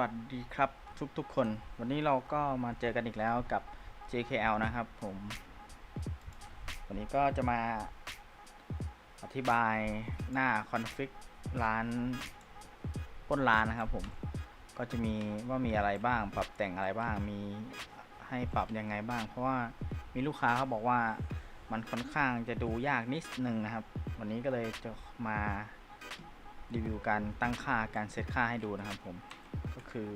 วัสดีครับทุกทุกๆคน วันนี้เราก็มาเจอกันอีกแล้วกับ JKL นะครับผม วันนี้ก็จะมาอธิบายหน้าคอนฟิกร้านป้นร้านนะครับผมก็จะมีว่ามีอะไรบ้าง ปรับแต่งอะไรบ้างมีให้ปรับยังไงบ้าง เพราะว่ามีลูกค้าเขาบอกว่ามันค่อนข้างจะดูยากนิดนึงนะครับ วันนี้ก็เลยจะมารีวิวการตั้งค่าการเซตค่าให้ดูนะครับผม คือ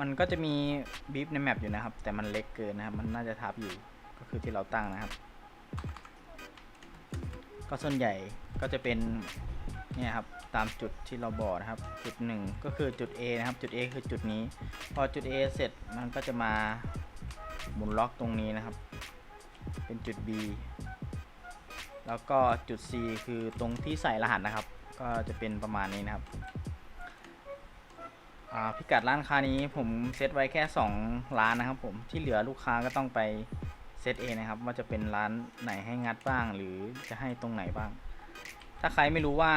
มันก็จะมีบีฟในแมปอยู่นะครับ แต่มันเล็กเกินนะครับ มันน่าจะทับอยู่ก็คือที่เราตั้งนะครับ ก็ส่วนใหญ่ก็จะเป็นเนี่ยครับตามจุดที่เราบอกนะครับ จุดหนึ่งก็คือจุด A นะครับ จุด A คือจุดนี้ พอจุด A เสร็จมันก็จะมาหมุนล็อกตรงนี้นะครับ เป็นจุด B แล้วก็จุด C คือตรงที่ใส่รหัสนะครับ ก็จะเป็นประมาณนี้นะครับ พิกัดร้านค้านี้ผมเซตไว้แค่ 2 ร้านนะครับผมที่เหลือลูกค้าก็ต้องไปเซตเองนะครับ ว่าจะเป็นร้านไหนให้งัดบ้าง หรือจะให้ตรงไหนบ้าง ถ้าใครไม่รู้ว่า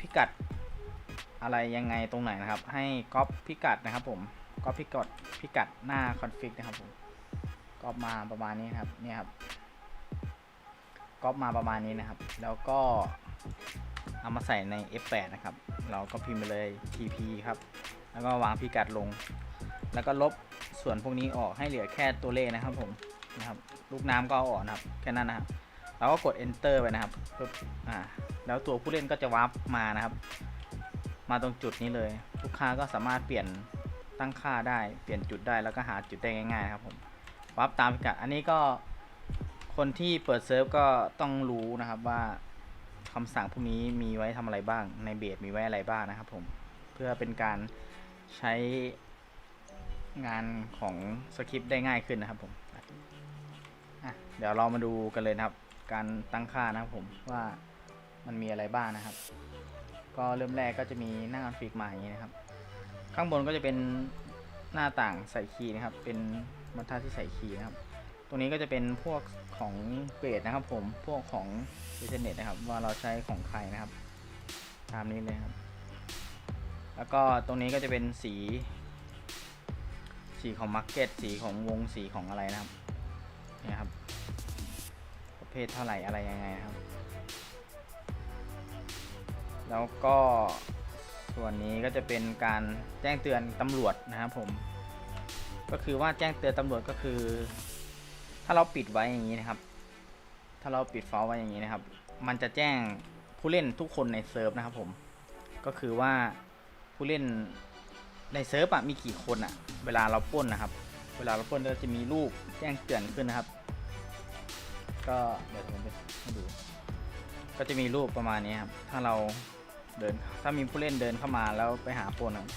พิกัดอะไรยังไงตรงไหนนะครับ ให้ก๊อปพิกัดนะครับผมก๊อปพิกัดพิกัดหน้าคอนฟิกนะครับผมก๊อปมาประมาณนี้ครับเนี่ยครับก๊อปมาประมาณนี้นะครับ แล้วก็เอามาใส่ใน F8 นะครับ เราก็พิมพ์ไปเลย TP ครับ แล้วก็วางพิกัดลง แล้วก็ลบส่วนพวกนี้ออกให้เหลือแค่ตัวเลขนะครับผมนะครับลูกน้ำก็ออกนะครับแค่นั้นนะครับเราก็กด enter ไปนะครับปึ๊บอ่าแล้วตัวผู้เล่นก็จะวาร์ปมานะครับ มาตรงจุดนี้เลยลูกค้าก็สามารถเปลี่ยนตั้งค่าได้เปลี่ยนจุดได้แล้วก็หาจุดได้ง่ายๆครับผมวาร์ปตามพิกัดอันนี้ก็คนที่เปิดเซิร์ฟก็ต้องรู้นะครับว่าคำสั่งพวกนี้มีไว้ทำอะไรบ้างในเบสมีไว้อะไรบ้างนะครับผมเพื่อเป็นการ ใช้งานของสคริปต์ได้ง่ายขึ้นนะครับผมเดี๋ยวเรามาดูกันเลยนะครับ การตั้งค่านะครับผมว่ามันมีอะไรบ้างนะครับ ก็เริ่มแรกก็จะมีหน้าคอนฟิกมาอย่างนี้นะครับ ข้างบนก็จะเป็นหน้าต่างใส่คีย์นะครับ เป็นบรรทัดที่ใส่คีย์นะครับ ตรงนี้ก็จะเป็นพวกของเบสนะครับ ผมพวกของอินเทอร์เน็ตนะครับ ว่าเราใช้ของใครนะครับ ตามนี้เลยครับ แล้วก็ตรงนี้ก็จะเป็นสี สีของมาร์เก็ตสีของวงสีของอะไรนะครับนี่ครับ ประเภทเท่าไหร่อะไรยังไงครับ แล้วก็ส่วนนี้ก็จะเป็นการแจ้งเตือนตำรวจนะครับผม ก็คือว่าแจ้งเตือนตำรวจก็คือ ถ้าเราปิดไว้อย่างนี้นะครับ ถ้าเราปิดฟอลไว้อย่างนี้นะครับ มันจะแจ้งผู้เล่นทุกคนในเซิร์ฟนะครับผม ก็คือว่า ผู้เล่นในเซิร์ฟอะมีกี่คนอะเวลาเราป้นนะครับ เวลาเราป้นก็จะมีรูปแจ้งเตือนขึ้นนะครับ ก็เดี๋ยวผมไปให้ดู ก็จะมีรูปประมาณนี้ครับ ถ้าเราเดิน ถ้ามีผู้เล่นเดินเข้ามาแล้วไปหาป้นครับ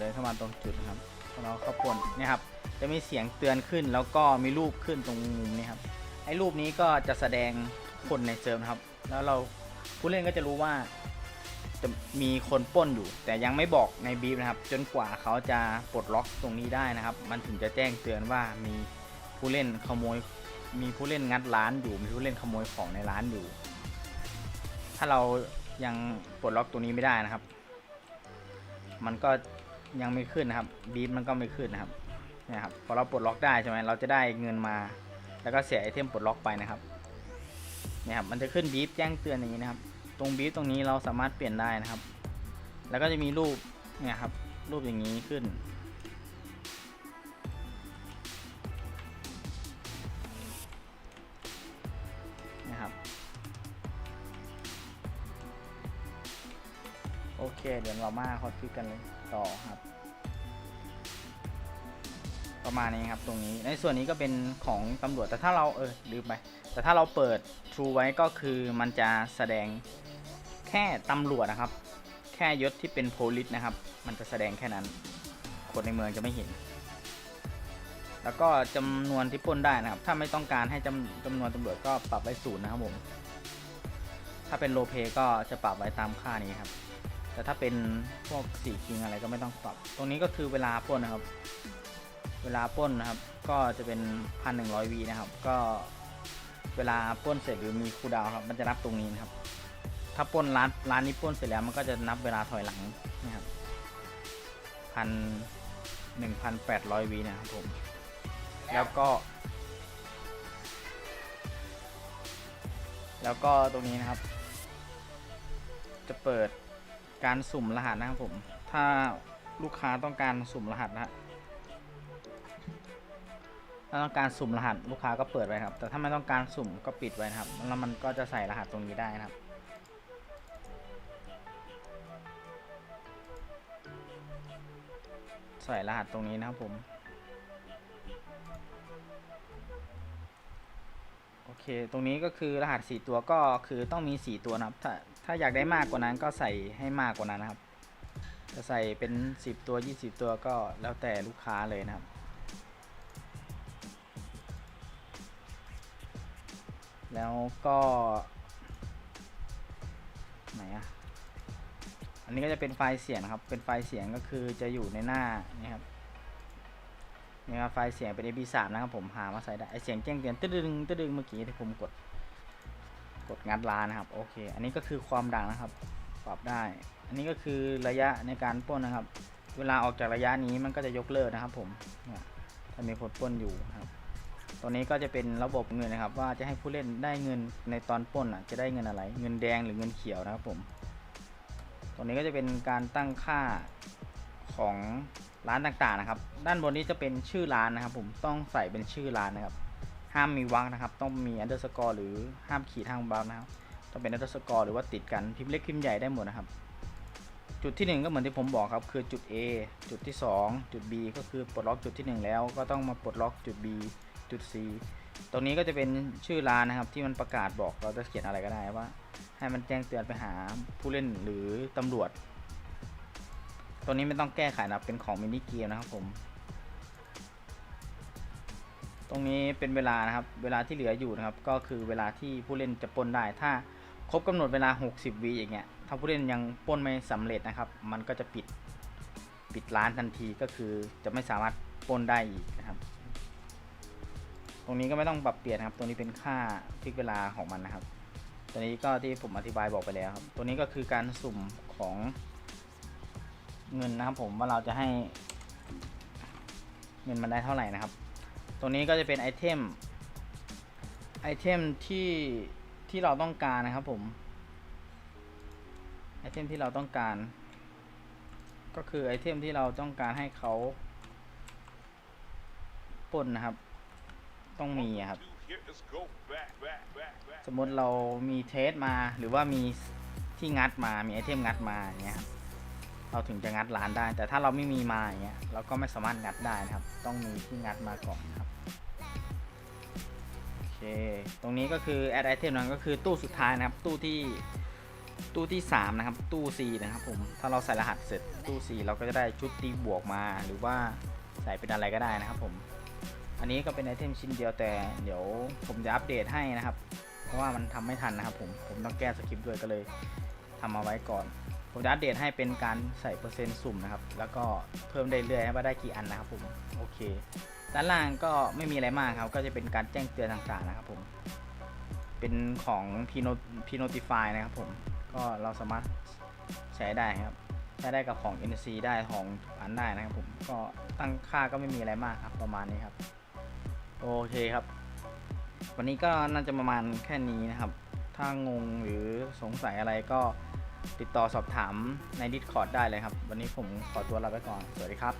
เดินเข้ามาตรงจุดนะครับพอเราเข้าป้นเนี่ยครับ จะมีเสียงเตือนขึ้น แล้วก็มีรูปขึ้นตรงมุมนี้ครับ ไอ้รูปนี้ก็จะแสดงคนในเซิร์ฟนะครับ แล้วเราผู้เล่นก็จะรู้ว่า จะมีคนป้นอยู่ แต่ยังไม่บอกในบีฟนะครับ จนกว่าเขาจะปลดล็อกตรงนี้ได้นะครับ มันถึงจะแจ้งเตือนว่ามีผู้เล่นขโมย มีผู้เล่นงัดร้านอยู่ มีผู้เล่นขโมยของในร้านอยู่ ถ้าเรายังปลดล็อกตรงนี้ไม่ได้นะครับ มันก็ยังไม่ขึ้นนะครับบีฟมันก็ไม่ขึ้นนะครับนี่ครับพอเราปลดล็อกได้ใช่ไหมเราจะได้เงินมา แล้วก็เสียไอเทมปลดล็อกไปนะครับเนี่ยครับมันจะขึ้นบีฟแจ้งเตือนอย่างนี้นะครับ ตรงบีฟตรงนี้เราสามารถเปลี่ยนได้นะครับ แล้วก็จะมีรูปเนี่ยครับ รูปอย่างนี้ขึ้น นะครับ โอเค เดี๋ยวเรามาคอดฟิกกันต่อครับ ประมาณนี้ครับตรงนี้ ในส่วนนี้ก็เป็นของตำรวจ แต่ถ้าเราเออลืมไป แต่ถ้าเราเปิด True ไว้ก็คือมันจะแสดง แค่ตำรวจนะครับ แค่ยศที่เป็นโพลิสนะครับ มันจะแสดงแค่นั้น คนในเมืองจะไม่เห็น แล้วก็จำนวนที่ปล้นได้นะครับ ถ้าไม่ต้องการให้จำจำนวนตำรวจก็ปรับไว้ศูนย์นะครับผม ถ้าเป็นโลเ y ก็จะปรับไว้ตามค่านี้ครับ แต่ถ้าเป็นพวกสี่คิงอะไรก็ไม่ต้องปรับ ตรงนี้ก็คือเวลาปล้นนะครับ เวลาปล้นนะครับ ก็จะเป็นพันหนึ่งร้อยวีนะครับ ก็เวลาปล้นเสร็จหรือมีคูดาวครับ มันจะนับตรงนี้นะครับ ถ้าป้นร้านร้านนี้ป้นเสร็จแล้วมันก็จะนับเวลาถอยหลังนะครับพันหนึ่งพันแปดร้อยวีนะครับผม แล้วก็ แล้วก็ตรงนี้นะครับ จะเปิดการสุ่มรหัสนะครับผม ถ้าลูกค้าต้องการสุ่มรหัสนะถ้าต้องการสุ่มรหัสลูกค้าก็เปิดไว้ครับ แต่ถ้าไม่ต้องการสุ่มก็ปิดไว้นะครับ แล้วมันก็จะใส่รหัสตรงนี้ได้นะครับ ส่รหัสตรงนี้นะครับผม โอเค ตรงนี้ก็คือรหัส 4 ตัวก็คือต้องมี 4 ตัวนะครับ ถ้าถ้าอยากได้มากกว่านั้นก็ใส่ให้มากกว่านั้นนะครับ จะใส่เป็น 10 ตัว 20 ตัวก็แล้วแต่ลูกค้าเลยนะครับแล้วก็ อันนี้ก็จะเป็นไฟล์เสียงนะครับ เป็นไฟล์เสียงก็คือจะอยู่ในหน้านี่ครับนี่ครับไฟล์เสียงเป็น MP3 นะครับผมหามาใส่ได้เสียงแจ้งเตือนตึ้ดึงตึ้ดึงเมื่อกี้ที่ผมกด กดงัดร้านนะครับโอเค อันนี้ก็คือความดังนะครับปรับได้ อันนี้ก็คือระยะในการป้นนะครับ เวลาออกจากระยะนี้มันก็จะยกเลิกนะครับ ผมถ้ามีคนป้นอยู่ครับตัวนี้ก็จะเป็นระบบเงินนะครับ ว่าจะให้ผู้เล่นได้เงินในตอนป้นอะจะได้เงินอะไร เงินแดงหรือเงินเขียวนะครับผม ตัวนี้ก็จะเป็นการตั้งค่าของร้านต่างๆนะครับ ด้านบนนี้จะเป็นชื่อร้านนะครับ ผมต้องใส่เป็นชื่อร้านนะครับ ห้ามมีวรรคนะครับ ต้องมี underscore หรือห้ามขีดห้ามบาร์นะครับต้องเป็น underscore หรือว่าติดกันพิมพ์เล็กพิมพ์ใหญ่ได้หมดนะครับ จุดที่หนึ่งก็เหมือนที่ผมบอกครับ คือจุด A จุดที่สองจุด B ก็คือปลดล็อกจุดที่หนึ่งแล้วก็ต้องมาปลดล็อกจุด B จุด C ตรงนี้ก็จะเป็นชื่อร้านนะครับ ที่มันประกาศบอกเราจะเขียนอะไรก็ได้ว่า ให้มันแจ้งเตือนไปหาผู้เล่นหรือตำรวจ ตัวนี้ไม่ต้องแก้ไขนับเป็นของมินิเกมนะครับผม ตรงนี้เป็นเวลานะครับ เวลาที่เหลืออยู่นะครับ ก็คือเวลาที่ผู้เล่นจะปนได้ ถ้าครบกำหนดเวลา 60วิอย่างเงี้ย ถ้าผู้เล่นยังปนไม่สำเร็จนะครับ มันก็จะปิดปิดร้านทันทีก็คือจะไม่สามารถปนได้อีกนะครับ ตรงนี้ก็ไม่ต้องปรับเปลี่ยนนะครับ ตรงนี้เป็นค่าพลิกเวลาของมันนะครับ ตัวนี้ก็ที่ผมอธิบายบอกไปแล้วครับ ตัวนี้ก็คือการสุ่มของเงินนะครับผมว่าเราจะให้เงินมันได้เท่าไหร่นะครับ ตัวนี้ก็จะเป็นไอเทมไอเทมที่ที่เราต้องการนะครับผมไอเทมที่เราต้องการ ก็คือไอเทมที่เราต้องการให้เขาปนนะครับ ต้องมีครับ สมมติเรามีเทสมาหรือว่ามีที่งัดมามีไอเทมงัดมาอย่างเงี้ยครับเราถึงจะงัดร้านได้ แต่ถ้าเราไม่มีมาอย่างเงี้ยเราก็ไม่สามารถงัดได้นะครับ ต้องมีที่งัดมาก่อนครับโอเค ตรงนี้ก็คือแอดไอเทมนั้นก็คือตู้สุดท้ายนะครับ ตู้ที่ตู้ที่สามนะครับ ตู้ C นะครับผม ถ้าเราใส่รหัสเสร็จตู้ C เราก็จะได้ชุดตีบวกมา หรือว่าใส่เป็นอะไรก็ได้นะครับผม อันนี้ก็เป็นไอเทมชิ้นเดียวแต่เดี๋ยวผมจะอัปเดตให้นะครับ เพราะว่ามันทำไม่ทันนะครับผม ผมต้องแก้สคริปต์ด้วยก็เลยทำมาไว้ก่อน ผมจะอัปเดตให้เป็นการใส่เปอร์เซ็นต์สุ่มนะครับ แล้วก็เพิ่มได้เรื่อยๆว่าได้กี่อันนะครับผม โอเค ด้านล่างก็ไม่มีอะไรมากครับ ก็จะเป็นการแจ้งเตือนต่างๆนะครับผม เป็นของ P P Notify นะครับผม ก็เราสามารถใช้ได้ครับ ใช้ได้กับของ NC ได้ของอันได้นะครับผม ก็ตั้งค่าก็ไม่มีอะไรมากครับประมาณนี้ครับ โอเคครับ วันนี้ก็น่าจะประมาณแค่นี้นะครับ ถ้างงหรือสงสัยอะไรก็ติดต่อสอบถามใน Discord ได้เลยครับ วันนี้ผมขอตัวลาไปก่อน สวัสดีครับ